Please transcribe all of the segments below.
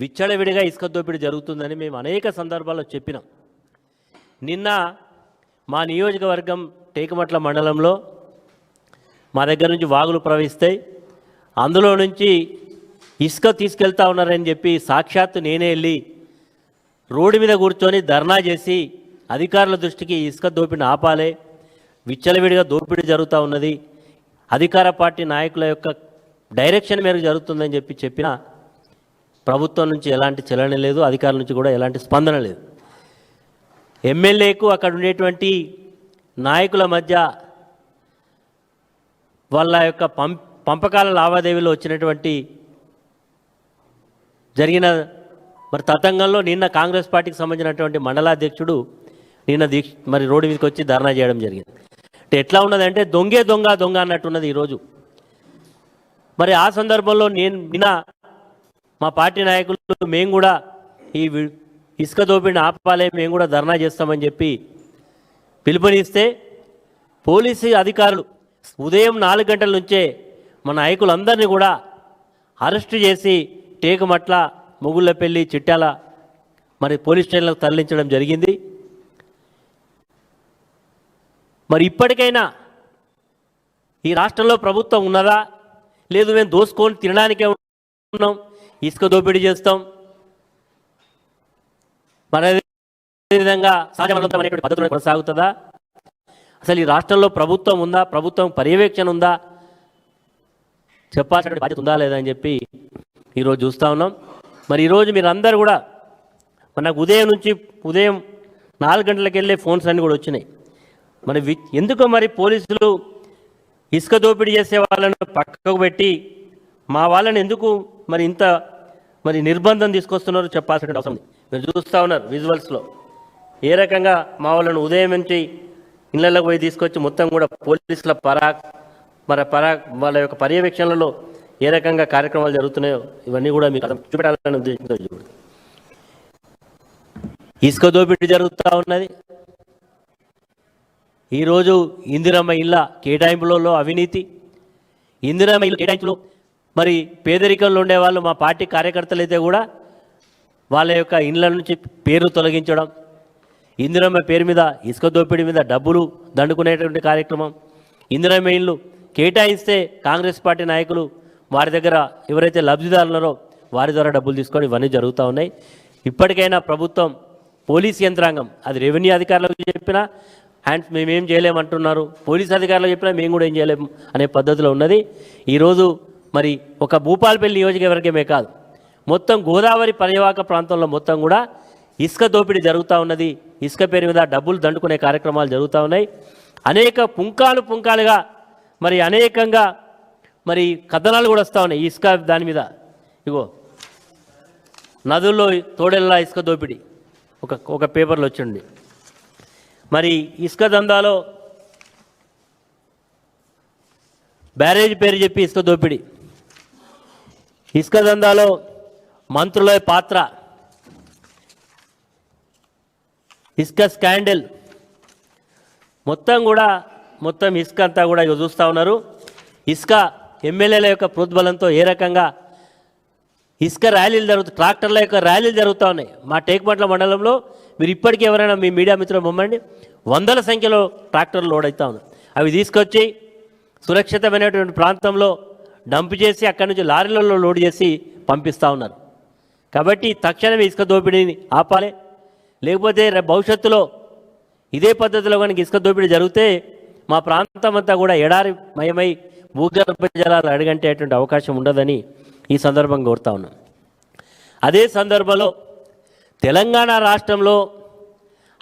విచ్చలవిడిగా ఇసుక దోపిడీ జరుగుతుందని మేము అనేక సందర్భాల్లో చెప్పినాం. నిన్న మా నియోజకవర్గం టేకమట్ల మండలంలో మా దగ్గర నుంచి వాగులు ప్రవహిస్తాయి. అందులో నుంచి ఇసుక తీసుకెళ్తా ఉన్నారని చెప్పి సాక్షాత్తు నేనే వెళ్ళి రోడ్డు మీద కూర్చొని ధర్నా చేసి అధికారుల దృష్టికి ఇసుక దోపిడిని ఆపాలి విచ్చలవిడిగా దోపిడీ జరుగుతూ ఉన్నది అధికార పార్టీ నాయకుల యొక్క డైరెక్షన్ మేరకు జరుగుతుందని చెప్పి చెప్పిన ప్రభుత్వం నుంచి ఎలాంటి చలన లేదు అధికారుల నుంచి కూడా ఎలాంటి స్పందన లేదు. ఎమ్మెల్యేకు అక్కడ ఉండేటువంటి నాయకుల మధ్య వాళ్ళ యొక్క పం పంపకాల లావాదేవీలో వచ్చినటువంటి జరిగిన మరి తతంగంలో నిన్న కాంగ్రెస్ పార్టీకి సంబంధించినటువంటి మండలాధ్యక్షుడు నిన్న దీక్ష మరి రోడ్డు మీదకి వచ్చి ధర్నా చేయడం జరిగింది. అంటే ఎట్లా ఉన్నదంటే దొంగే దొంగ దొంగ అన్నట్టున్నది ఈరోజు. మరి ఆ సందర్భంలో నేను నిన్న మా పార్టీ నాయకులు మేము కూడా ఈ వి- ఇసుక దోపిడిని ఆపాలే మేము కూడా ధర్నా చేస్తామని చెప్పి పిలుపునిస్తే పోలీసు అధికారులు ఉదయం నాలుగు గంటల నుంచే మన నాయకులందరినీ కూడా అరెస్టు చేసి టేకమట్ల ముగుళ్ళపల్లి చిట్టాల మరి పోలీస్ స్టేషన్లకు తరలించడం జరిగింది. మరి ఇప్పటికైనా ఈ రాష్ట్రంలో ప్రభుత్వం ఉన్నదా? లేదు మేము దోసుకొని తినడానికే ఉన్నాం. ఇసుక దోపిడీ చేస్తాం. మరి అదేవిధంగా సహజమనంతం అనేటువంటి పద్ధతులు కొనసాగుతుందా? అసలు ఈ రాష్ట్రంలో ప్రభుత్వం ఉందా? ప్రభుత్వం పర్యవేక్షణ ఉందా? చెప్పాల్సిన బాధ్యత ఉందా లేదా అని చెప్పి ఈరోజు చూస్తూ ఉన్నాం. మరి ఈరోజు మీరందరూ కూడా మనకు ఉదయం నుంచి ఉదయం నాలుగు గంటలకు వెళ్ళే ఫోన్స్ అన్నీ కూడా వచ్చినాయి. మరి వి- ఎందుకో మరి పోలీసులు ఇసుక దోపిడీ చేసే వాళ్ళను పక్కకు పెట్టి మా వాళ్ళని ఎందుకు మరి ఇంత మరి నిర్బంధం తీసుకొస్తున్నారు చెప్పాల్సిన అవసరం మీరు చూస్తూ ఉన్నారు విజువల్స్లో ఏ రకంగా మా వాళ్ళను ఉదయం నుంచి ఇళ్ళకి పోయి తీసుకొచ్చి మొత్తం కూడా పోలీసుల పరాక్ మరి పరాక్ వాళ్ళ యొక్క పర్యవేక్షణలో ఏ రకంగా కార్యక్రమాలు జరుగుతున్నాయో ఇవన్నీ కూడా మీకు చూపెట్టాలని ఉద్దేశంతో చూడండి ఇసుక దోపిడీ జరుగుతూ ఉన్నది. ఈరోజు ఇందిరమ్మ ఇళ్ళ కేటాయింపులలో అవినీతి. ఇందిరమ్మ ఇళ్ళ కేటాయింపులో మరి పేదరికంలో ఉండేవాళ్ళు మా పార్టీ కార్యకర్తలు అయితే కూడా వాళ్ళ యొక్క ఇండ్ల నుంచి పేరు తొలగించడం ఇందిరమ్మ పేరు మీద ఇసుక దోపిడీ మీద డబ్బులు దండుకునేటువంటి కార్యక్రమం ఇందిరమ్మ ఇండ్లు కేటాయిస్తే కాంగ్రెస్ పార్టీ నాయకులు వారి దగ్గర ఎవరైతే లబ్ధిదారులు ఉన్నారో వారి ద్వారా డబ్బులు తీసుకొని ఇవన్నీ జరుగుతూ ఉన్నాయి. ఇప్పటికైనా ప్రభుత్వం పోలీస్ యంత్రాంగం అది రెవెన్యూ అధికారులకు చెప్పినా అండ్ మేమేం చేయలేమంటున్నారు. పోలీస్ అధికారులకు చెప్పినా మేము కూడా ఏం చేయలేము అనే పద్ధతిలో ఉన్నది. ఈరోజు మరి ఒక భూపాలపల్లి నియోజకవర్గమే కాదు. మొత్తం గోదావరి పర్యవాక ప్రాంతంలో మొత్తం కూడా ఇసుక దోపిడీ జరుగుతూ ఉన్నది. ఇసుక పేరు మీద డబ్బులు దండుకునే కార్యక్రమాలు జరుగుతూ ఉన్నాయి. అనేక పుంకాలు పుంకాలుగా మరి అనేకంగా మరి కథనాలు కూడా వస్తూ ఉన్నాయి ఇసుక దాని మీద. ఇగో నదుల్లో తోడెల్లా ఇసుక దోపిడీ. ఒక ఒక పేపర్లో వచ్చింది. మరి ఇసుక దందాలో బ్యారేజ్ పేరు చెప్పి ఇసుక దోపిడీ. ఇసుక దందాలో మంత్రుల పాత్ర. ఇసుక స్కాండల్. మొత్తం కూడా మొత్తం ఇసుక అంతా కూడా ఇక చూస్తూ ఉన్నారు. ఇసుక ఎమ్మెల్యేల యొక్క ప్రోద్బలంతో ఏ రకంగా ఇసుక ర్యాలీలు జరుగుతాయి ట్రాక్టర్ల యొక్క ర్యాలీలు జరుగుతూ ఉన్నాయి. మా టేకుమట్ల మండలంలో మీరు ఇప్పటికీ ఎవరైనా మీ మీడియా మిత్రులు మమ్మండి వందల సంఖ్యలో ట్రాక్టర్లు లోడ్ అవుతా ఉన్నాయి. అవి తీసుకొచ్చి సురక్షితమైనటువంటి ప్రాంతంలో డంప్ చేసి అక్కడి నుంచి లారీలలో లోడ్ చేసి పంపిస్తూ ఉన్నారు. కాబట్టి తక్షణమే ఇసుక దోపిడీని ఆపాలి. లేకపోతే భవిష్యత్తులో ఇదే పద్ధతిలో కనుక ఇసుక దోపిడీ జరిగితే మా ప్రాంతం అంతా కూడా ఎడారి మయమై భూగర్భ జలాలు అడగంటేటువంటి అవకాశం ఉండదని ఈ సందర్భంగా కోరుతా ఉన్నాం. అదే సందర్భంలో తెలంగాణ రాష్ట్రంలో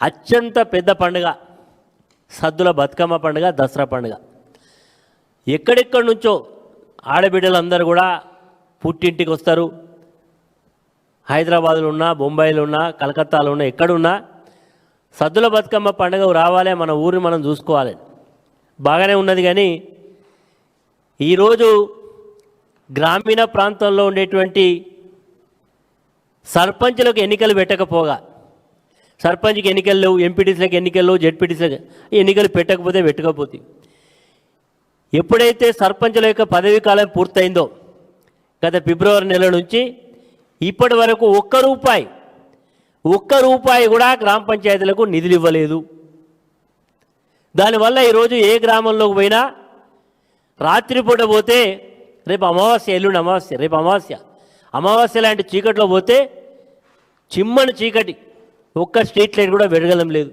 అత్యంత పెద్ద పండుగ సద్దుల బతుకమ్మ పండుగ దసరా పండుగ. ఎక్కడెక్కడి నుంచో ఆడబిడ్డలందరూ కూడా పుట్టింటికి వస్తారు. హైదరాబాద్లో ఉన్నా బొంబాయిలో ఉన్నా కలకత్తాలో ఉన్నా ఎక్కడున్నా సద్దుల బతుకమ్మ పండుగ రావాలి మన ఊరిని మనం చూసుకోవాలి. బాగానే ఉన్నది కానీ ఈరోజు గ్రామీణ ప్రాంతంలో ఉండేటువంటి సర్పంచ్లకు ఎన్నికలు పెట్టకపోగా సర్పంచ్కి ఎన్నికలు లేవు ఎంపీటీసీలకు ఎన్నికలు లేవు జెడ్పీటీసీలకు ఎన్నికలు పెట్టకపోతే పెట్టకపోతే ఎప్పుడైతే సర్పంచుల యొక్క పదవీ కాలం పూర్తయిందో గత ఫిబ్రవరి నెల నుంచి ఇప్పటి వరకు ఒక్క రూపాయి ఒక్క రూపాయి కూడా గ్రామ పంచాయతీలకు నిధులు ఇవ్వలేదు. దానివల్ల ఈరోజు ఏ గ్రామంలోకి పోయినా రాత్రిపూట పోతే రేపు అమావాస్య ఎల్లుండి అమావాస్య రేపు అమావాస్య. అమావాస్య లాంటి చీకట్లో పోతే చిమ్మని చీకటి ఒక్క స్ట్రీట్ లైట్ కూడా వెడగలం లేదు.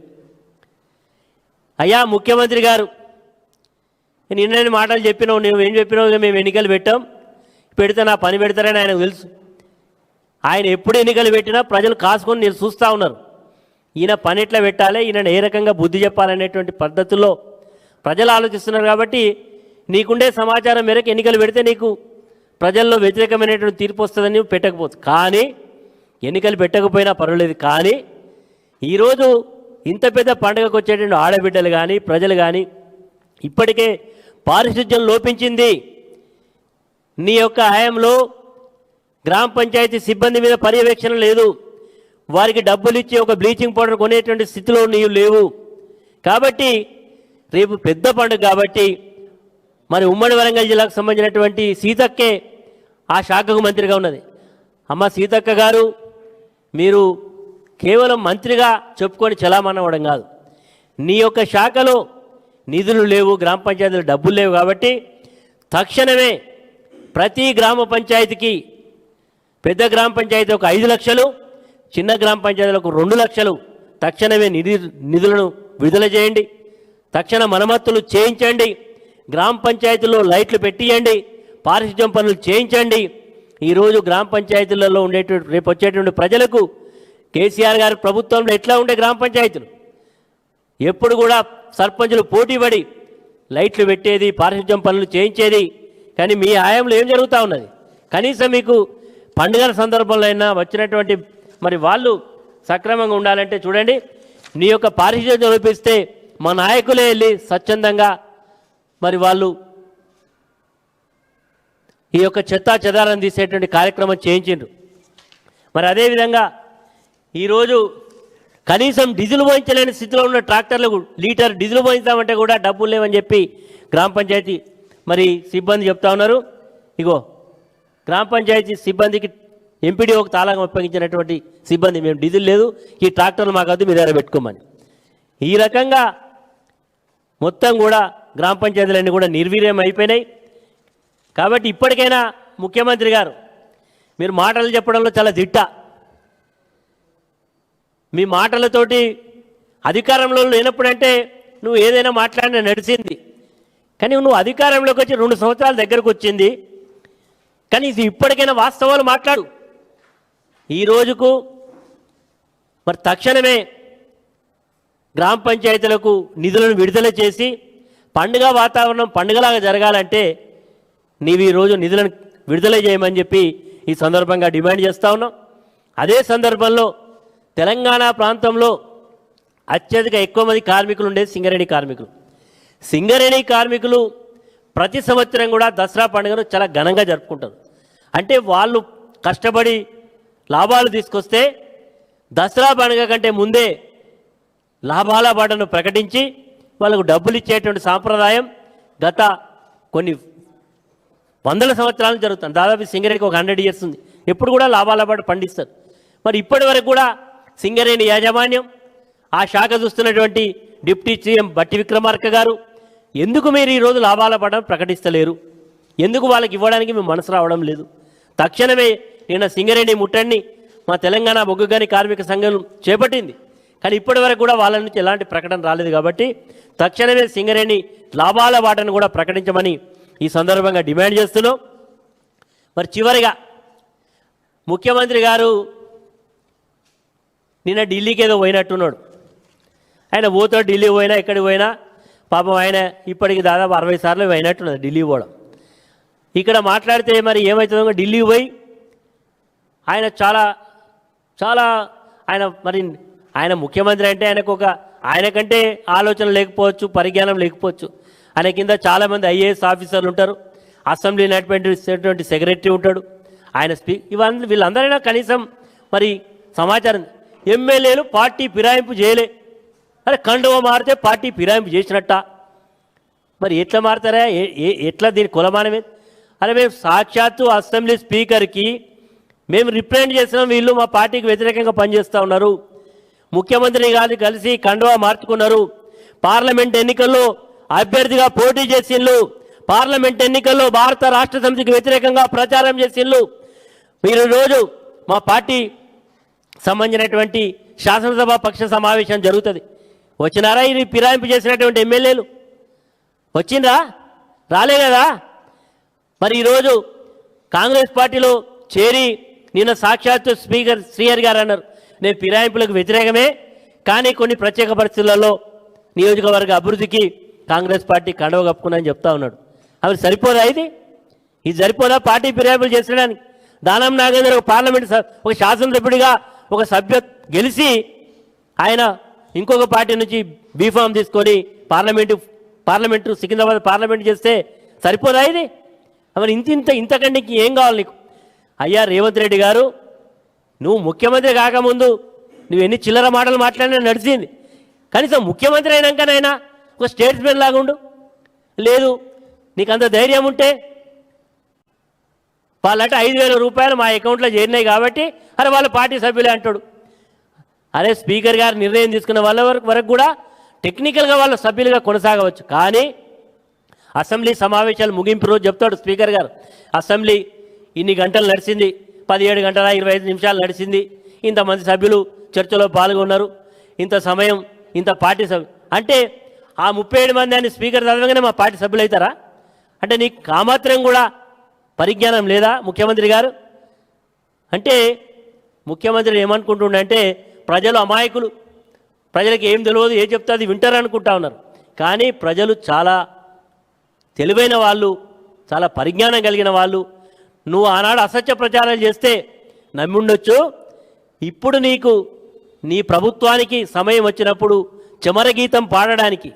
అయ్యా ముఖ్యమంత్రి గారు నిన్న మాటలు చెప్పినావు నువ్వు ఏం చెప్పినావు మేము ఎన్నికలు పెట్టాం. పెడితే నా పని పెడతారని ఆయనకు తెలుసు. ఆయన ఎప్పుడు ఎన్నికలు పెట్టినా ప్రజలు కాసుకొని నేను చూస్తూ ఉన్నారు. ఈయన పని ఎట్లా పెట్టాలి ఈయన ఏ రకంగా బుద్ధి చెప్పాలనేటువంటి పద్ధతుల్లో ప్రజలు ఆలోచిస్తున్నారు కాబట్టి నీకుండే సమాచారం మేరకు ఎన్నికలు పెడితే నీకు ప్రజల్లో వ్యతిరేకమైనటువంటి తీర్పు వస్తుందని నువ్వు పెట్టకపోవచ్చు. కానీ ఎన్నికలు పెట్టకపోయినా పర్వాలేదు. కానీ ఈరోజు ఇంత పెద్ద పండుగకు వచ్చేటువంటి ఆడబిడ్డలు కానీ ప్రజలు కానీ ఇప్పటికే పారిశుధ్యం లోపించింది. నీ యొక్క హయాంలో గ్రామ పంచాయతీ సిబ్బంది మీద పర్యవేక్షణ లేదు. వారికి డబ్బులు ఇచ్చి ఒక బ్లీచింగ్ పౌడర్ కొనేటువంటి స్థితిలో నీవు లేవు. కాబట్టి రేపు పెద్ద పండుగ కాబట్టి మరి ఉమ్మడి వరంగల్ జిల్లాకు సంబంధించినటువంటి సీతక్కే ఆ శాఖకు మంత్రిగా ఉన్నది. అమ్మ సీతక్క గారు మీరు కేవలం మంత్రిగా చెప్పుకొని చలామణవడం కాదు. నీ యొక్క శాఖలో నిధులు లేవు గ్రామ పంచాయతీలు డబ్బులు లేవు కాబట్టి తక్షణమే ప్రతి గ్రామ పంచాయతీకి పెద్ద గ్రామ పంచాయతీ ఒక ఐదు లక్షలు చిన్న గ్రామ పంచాయతీలకు రెండు లక్షలు తక్షణమే నిధి నిధులను విడుదల చేయండి. తక్షణ మరమ్మతులు చేయించండి. గ్రామ పంచాయతీలో లైట్లు పెట్టియండి. పారిశుద్ధ్యం పనులు చేయించండి. ఈరోజు గ్రామ పంచాయతీలలో ఉండేటువంటి రేపు వచ్చేటువంటి ప్రజలకు కేసీఆర్ గారి ప్రభుత్వంలో ఎట్లా ఉండే గ్రామ పంచాయతీలు? ఎప్పుడు కూడా సర్పంచులు పోటీపడి లైట్లు పెట్టేది పారిశుద్ధ్యం పనులు చేయించేది. కానీ మీ ఆయంలో ఏం జరుగుతూ ఉన్నది? కనీసం మీకు పండుగల సందర్భంలో అయినా వచ్చినటువంటి మరి వాళ్ళు సక్రమంగా ఉండాలంటే చూడండి నీ యొక్క పారిశుద్ధ్యం చూపిస్తే మా నాయకులే వెళ్ళి స్వచ్ఛందంగా మరి వాళ్ళు ఈ యొక్క చెత్తా చెదారం తీసేటువంటి కార్యక్రమం చేయించిండ్రు. మరి అదేవిధంగా ఈరోజు కనీసం డీజిల్ పోయించలేని స్థితిలో ఉన్న ట్రాక్టర్లకు లీటర్ డీజిల్ పోయించామంటే కూడా డబ్బులు లేవని చెప్పి గ్రామ పంచాయతీ మరి సిబ్బంది చెప్తా ఉన్నారు. ఇగో గ్రామ పంచాయతీ సిబ్బందికి ఎంపీడీ ఒక తాళం అప్పగించినటువంటి సిబ్బంది మేము డీజిల్ లేదు ఈ ట్రాక్టర్లు మాకు వద్దు మీ దగ్గర పెట్టుకోమని. ఈ రకంగా మొత్తం కూడా గ్రామ పంచాయతీలన్నీ కూడా నిర్వీర్యం అయిపోయినాయి. కాబట్టి ఇప్పటికైనా ముఖ్యమంత్రి గారు మీరు మాటలు చెప్పడంలో చాలా దిట్ట. మీ మాటలతోటి అధికారంలో లేనప్పుడంటే నువ్వు ఏదైనా మాట్లాడినా నడిచింది. కానీ నువ్వు అధికారంలోకి వచ్చి రెండు సంవత్సరాల దగ్గరకు వచ్చింది. కానీ ఇది ఇప్పటికైనా వాస్తవాలు మాట్లాడు. ఈ రోజుకు మరి తక్షణమే గ్రామ పంచాయతీలకు నిధులను విడుదల చేసి పండుగ వాతావరణం పండుగలాగా జరగాలంటే నీవు ఈరోజు నిధులను విడుదల చేయమని చెప్పి ఈ సందర్భంగా డిమాండ్ చేస్తా ఉన్నాం. అదే సందర్భంలో తెలంగాణ ప్రాంతంలో అత్యధిక ఎక్కువ మంది కార్మికులు ఉండేది సింగరేణి కార్మికులు. సింగరేణి కార్మికులు ప్రతి సంవత్సరం కూడా దసరా పండుగను చాలా ఘనంగా జరుపుకుంటారు. అంటే వాళ్ళు కష్టపడి లాభాలు తీసుకొస్తే దసరా పండుగ కంటే ముందే లాభాల బాటను ప్రకటించి వాళ్ళకు డబ్బులు ఇచ్చేటువంటి సాంప్రదాయం గత కొన్ని వందల సంవత్సరాలు జరుగుతుంది. దాదాపు సింగరేణికి ఒక హండ్రెడ్ ఇయర్స్ ఉంది. ఎప్పుడు కూడా లాభాల బాట పండిస్తారు. మరి ఇప్పటి వరకు కూడా సింగరేణి యాజమాన్యం ఆ శాఖ చూస్తున్నటువంటి డిప్యూటీ సీఎం బట్టి విక్రమార్క గారు ఎందుకు మీరు ఈరోజు లాభాల పడడం ప్రకటిస్తలేరు? ఎందుకు వాళ్ళకి ఇవ్వడానికి మేము మనసు రావడం లేదు? తక్షణమే నిన్న సింగరేణి ముట్టడిని మా తెలంగాణ బొగ్గుగాని కార్మిక సంఘం చేపట్టింది. కానీ ఇప్పటి వరకు కూడా వాళ్ళ నుంచి ఎలాంటి ప్రకటన రాలేదు కాబట్టి తక్షణమే సింగరేణి లాభాల వాటను కూడా ప్రకటించమని ఈ సందర్భంగా డిమాండ్ చేస్తున్నాం. మరి చివరిగా ముఖ్యమంత్రి గారు నిన్న ఢిల్లీకి ఏదో పోయినట్టున్నాడు. ఆయన పోతాడు ఢిల్లీ పోయినా ఎక్కడికి పోయినా పాపం ఆయన ఇప్పటికి దాదాపు అరవై సార్లు పోయినట్టున్నది ఢిల్లీ పోవడం. ఇక్కడ మాట్లాడితే మరి ఏమవుతుందో ఢిల్లీ పోయి ఆయన చాలా చాలా ఆయన మరి ఆయన ముఖ్యమంత్రి అంటే ఆయనకు ఒక ఆయనకంటే ఆలోచన లేకపోవచ్చు పరిజ్ఞానం లేకపోవచ్చు. ఆయన కింద చాలామంది ఐఏఎస్ ఆఫీసర్లు ఉంటారు. అసెంబ్లీ నడిపేటువంటి సెక్రటరీ ఉంటాడు. ఆయన స్పీ ఇవన్నీ వీళ్ళందరైనా కనీసం మరి సమాచారం ఎమ్మెల్యేలు పార్టీ ఫిరాయింపు చేయలే. అరే కండువ మారితే పార్టీ ఫిరాయింపు చేసినట్ట. మరి ఎట్లా మారుతారా? ఎట్లా దీని కులమానమే అరే మేము సాక్షాత్తు అసెంబ్లీ స్పీకర్కి మేము రిప్రజెంట్ చేసినాం వీళ్ళు మా పార్టీకి వ్యతిరేకంగా పనిచేస్తూ ఉన్నారు. ముఖ్యమంత్రి గారు కలిసి కండువా మార్చుకున్నారు. పార్లమెంట్ ఎన్నికల్లో అభ్యర్థిగా పోటీ చేసిండ్లు పార్లమెంట్ ఎన్నికల్లో భారత రాష్ట్ర సమితికి వ్యతిరేకంగా ప్రచారం చేసిండ్లు మీరు రోజు మా పార్టీ సంబంధించినటువంటి శాసనసభ పక్ష సమావేశం జరుగుతుంది. వచ్చినారా ఇది ఫిరాయింపు చేసినటువంటి ఎమ్మెల్యేలు? వచ్చిందా రాలే కదా? మరి ఈరోజు కాంగ్రెస్ పార్టీలో చేరి నిన్న సాక్షాత్తు స్పీకర్ శ్రీహరి గారు అన్నారు నేను ఫిరాయింపులకు వ్యతిరేకమే కానీ కొన్ని ప్రత్యేక పరిస్థితులలో నియోజకవర్గ అభివృద్ధికి కాంగ్రెస్ పార్టీ కండవ కప్పుకున్నాని చెప్తా ఉన్నాడు. అవి సరిపోదా ఇది? ఇది సరిపోదా? పార్టీ ఫిరాయింపులు చేసడానికి దానం నాగేంద్ర ఒక పార్లమెంట్ ఒక శాసనసభ్యుడిగా ఒక సభ్య గెలిచి ఆయన ఇంకొక పార్టీ నుంచి బీఫామ్ తీసుకొని పార్లమెంటు పార్లమెంటు సికింద్రాబాద్ పార్లమెంట్ చేస్తే సరిపోదా ఇది? మరి ఇంత ఇంత ఇంతకంటే ఏం కావాలి నీకు? అయ్యా రేవంత్ రెడ్డి గారు నువ్వు ముఖ్యమంత్రి కాకముందు నువ్వు ఎన్ని చిల్లర మాటలు మాట్లాడినా నడిచింది. కనీసం ముఖ్యమంత్రి అయినాకనైనా ఒక స్టేట్స్మెన్ లాగా ఉండు లేదు నీకు అంత ధైర్యం ఉంటే వాళ్ళంటే ఐదు వేల రూపాయలు మా అకౌంట్లో చేరినాయి కాబట్టి అరే వాళ్ళ పార్టీ సభ్యులే అంటాడు. అరే స్పీకర్ గారు నిర్ణయం తీసుకున్న వాళ్ళ వరకు వరకు కూడా టెక్నికల్గా వాళ్ళ సభ్యులుగా కొనసాగవచ్చు. కానీ అసెంబ్లీ సమావేశాలు ముగింపు రోజు చెప్తాడు స్పీకర్ గారు. అసెంబ్లీ ఇన్ని గంటలు నడిచింది పదిహేడు గంటల ఇరవై ఐదు నిమిషాలు నడిచింది ఇంతమంది సభ్యులు చర్చలో పాల్గొన్నారు ఇంత సమయం ఇంత పార్టీ సభ్యు అంటే ఆ ముప్పై ఏడు మంది అని స్పీకర్ చదవగానే మా పార్టీ సభ్యులు అవుతారా? అంటే నీకు కామాత్రం కూడా పరిజ్ఞానం లేదా? ముఖ్యమంత్రి గారు? అంటే ముఖ్యమంత్రి ఏమనుకుంటుండంటే ప్రజలు అమాయకులు. ప్రజలకు ఏం తెలియదు ఏం చెప్తే అది వింటారు అనుకుంటా ఉన్నారు. కానీ ప్రజలు చాలా తెలివైన వాళ్ళు చాలా పరిజ్ఞానం కలిగిన వాళ్ళు. నువ్వు ఆనాడు అసత్య ప్రచారం చేస్తే నమ్ముండొచ్చు. ఇప్పుడు నీకు నీ ప్రభుత్వానికి సమయం వచ్చినప్పుడు చమరగీతం పాడడానికి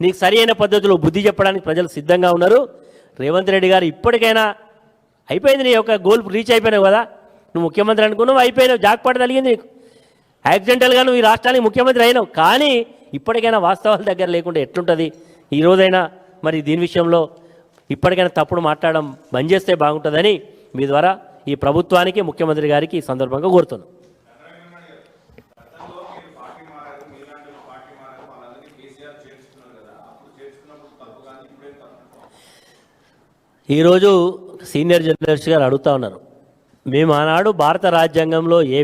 నీకు సరైన పద్ధతిలో బుద్ధి చెప్పడానికి ప్రజలు సిద్ధంగా ఉన్నారు. రేవంత్ రెడ్డి గారు ఇప్పటికైనా అయిపోయింది నీ యొక్క గోల్ రీచ్ అయిపోయినావు కదా. నువ్వు ముఖ్యమంత్రి అనుకున్నావు అయిపోయినావు జాక్పాట్ తగిలింది నీకు. యాక్సిడెంటల్గా నువ్వు ఈ రాష్ట్రానికి ముఖ్యమంత్రి అయినావు. కానీ ఇప్పటికైనా వాస్తవాల దగ్గర లేకుండా ఎట్లుంటుంది? ఈ రోజైనా మరి దీని విషయంలో ఇప్పటికైనా తప్పుడు మాట్లాడడం బంద్ చేస్తే బాగుంటుందని మీ ద్వారా ఈ ప్రభుత్వానికి ముఖ్యమంత్రి గారికి ఈ సందర్భంగా కోరుతున్నాను ఈరోజు సీనియర్ జర్నలిస్ట్ గారు అడుగుతా ఉన్నారు. మేము ఆనాడు భారత రాజ్యాంగంలో ఏ